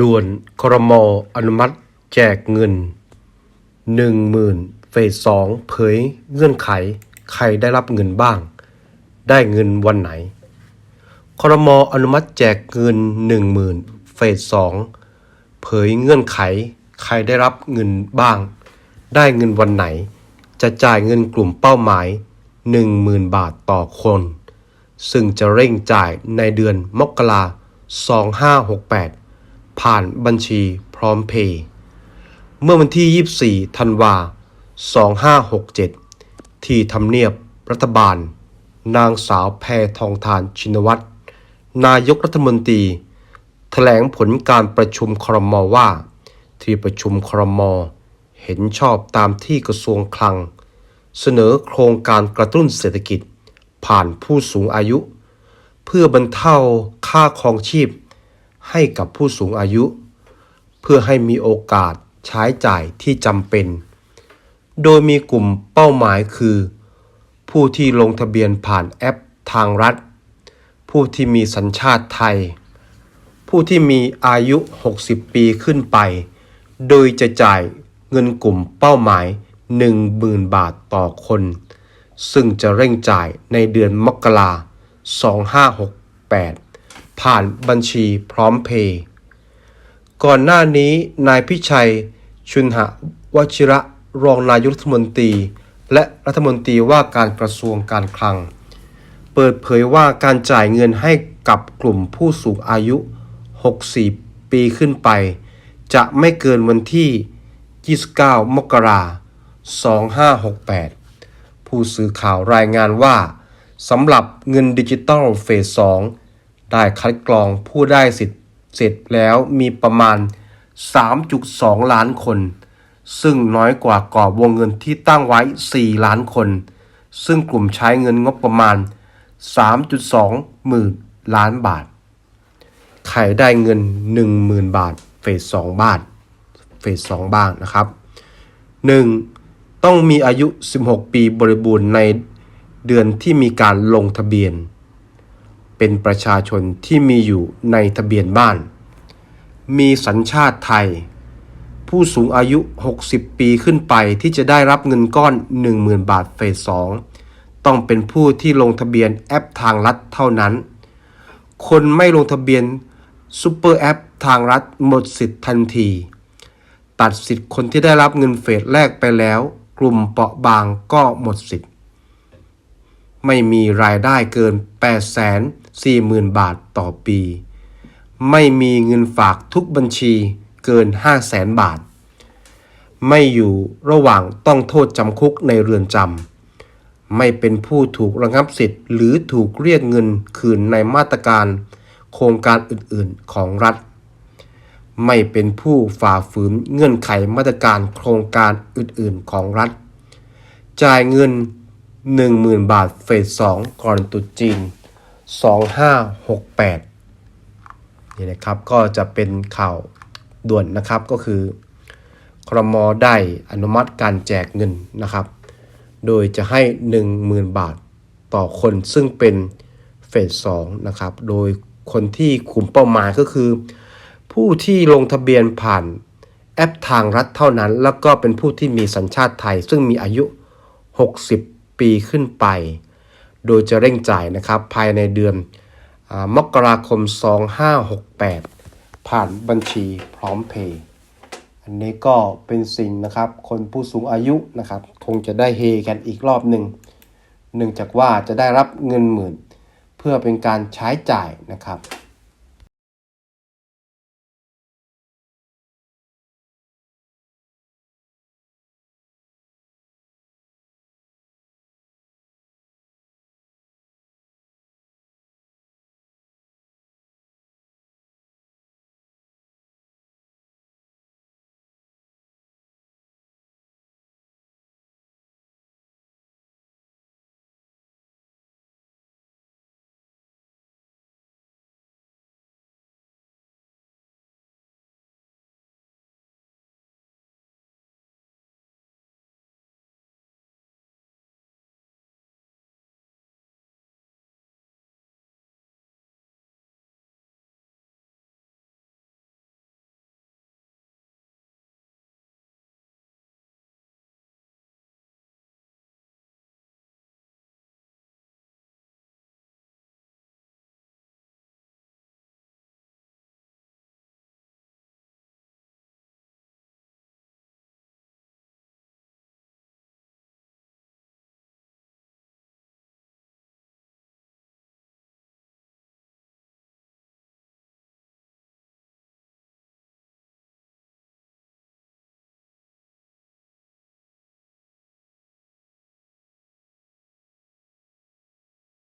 ด่วนครมอนุมัติแจกเงิน 10,000เฟสสองเผยเงื่อนไข ใครได้รับเงินบ้าง ได้เงินวันไหนครมอนุมัติแจกเงิน 10,000เฟสสองเผยเงื่อนไข ใครได้รับเงินบ้าง ได้เงินวันไหน จะจ่ายเงินกลุ่มเป้าหมาย 10,000 บาทต่อคน ซึ่งจะเร่งจ่ายในเดือนมกรา2568 ผ่านบัญชีพร้อมเพย์เมื่อวันที่ 24 ธันวา 2567 ที่ทำเนียบรัฐบาล นางสาวแพทองทานชินวัตร นายกรัฐมนตรีแถลงผลการประชุมครมว่า ที่ประชุมครมเห็นชอบตามที่กระทรวงคลัง เสนอโครงการกระตุ้นเศรษฐกิจผ่านผู้สูงอายุ เพื่อบรรเทาค่าครองชีพ ให้กับผู้สูงอายุ เพื่อให้มีโอกาสใช้จ่ายที่จำเป็น โดยมีกลุ่มเป้าหมายคือ ผู้ที่ลงทะเบียนผ่านแอปทางรัฐ ผู้ที่มีสัญชาติไทย ผู้ที่มีอายุ 60 ปีขึ้นไป โดยจะจ่ายเงินกลุ่มเป้าหมาย 10,000 บาทต่อคน ซึ่งจะเร่งจ่ายในเดือนมกรา2568 ผ่านบัญชีพร้อมเพย์ก่อนหน้านี้นายพิชัย ชุนหะวชิระรองนายกรัฐมนตรี และรัฐมนตรีว่าการกระทรวงการคลัง เปิดเผยว่าการจ่ายเงินให้กับกลุ่มผู้สูงอายุ 64 ปีขึ้นไป จะไม่เกินวันที่ 29 มกราคม 2568 ผู้สื่อข่าวรายงานว่าสำหรับเงินดิจิตอลเฟส 2 ได้คัดกรองผู้ได้สิทธิ์เสร็จแล้วมีประมาณ 3.2 ล้านคน ซึ่งน้อยกว่ากรอบวงเงินที่ตั้งไว้ 4 ล้านคน ซึ่งกลุ่มใช้เงินงบประมาณ 3.2 หมื่นล้านบาท ใครได้เงิน 10,000 บาท เฟส2บาท เฟส2บ้างนะครับ 1. ต้องมีอายุ 16 ปีบริบูรณ์ในเดือนที่มีการลงทะเบียน เป็นประชาชนที่มีอยู่ในทะเบียนบ้าน มีสัญชาติไทย ผู้สูงอายุ 60 ปีขึ้นไปที่จะได้รับเงินก้อน 10,000 บาทเฟส2ต้องเป็นผู้ที่ลงทะเบียนแอปทางรัฐเท่านั้น คนไม่ลงทะเบียนซูเปอร์แอปทางรัฐหมดสิทธิ์ทันที ตัดสิทธิ์คนที่ได้รับเงินเฟสแรกไปแล้ว กลุ่มเปราะบางก็หมดสิทธิ์ ไม่มีรายได้เกิน 40,000 บาทต่อปี ไม่มีเงินฝากทุกบัญชีเกิน 500,000 บาท ไม่อยู่ระหว่างต้องโทษจำคุกในเรือนจำ ไม่เป็นผู้ถูกระงับสิทธิ์ หรือถูกเรียกเงินคืนในมาตรการ โครงการอื่นๆของรัฐ ไม่เป็นผู้ฝ่าฝืนเงื่อนไขมาตรการโครงการอื่นๆของรัฐ จ่ายเงิน 10,000 บาทเฟส2ก่อนตรุษจีน 2568 นี่นะครับก็จะเป็นข่าวด่วนนะครับก็คือครมได้อนุมัติการแจกเงินนะครับ โดยจะให้ 10,000 บาทต่อคนซึ่งเป็นเฟส2นะครับ โดยคนที่คุมเป้าหมายก็คือ ผู้ที่ลงทะเบียนผ่านแอปทางรัฐเท่านั้น แล้วก็เป็นผู้ที่มีสัญชาติไทย ซึ่งมีอายุ 60 ปีขึ้นไป โดยจะเร่งจ่ายนะครับภายในเดือนอมกราคม 2568 ผ่านบัญชีพร้อมเพย์อันนี้ก็เป็นสิ่งนะครับ คนผู้สูงอายุนะครับ คงจะได้เฮกันอีกรอบหนึ่งเนื่องจากว่าจะได้รับเงินหมื่น เพื่อเป็นการใช้จ่ายนะครับ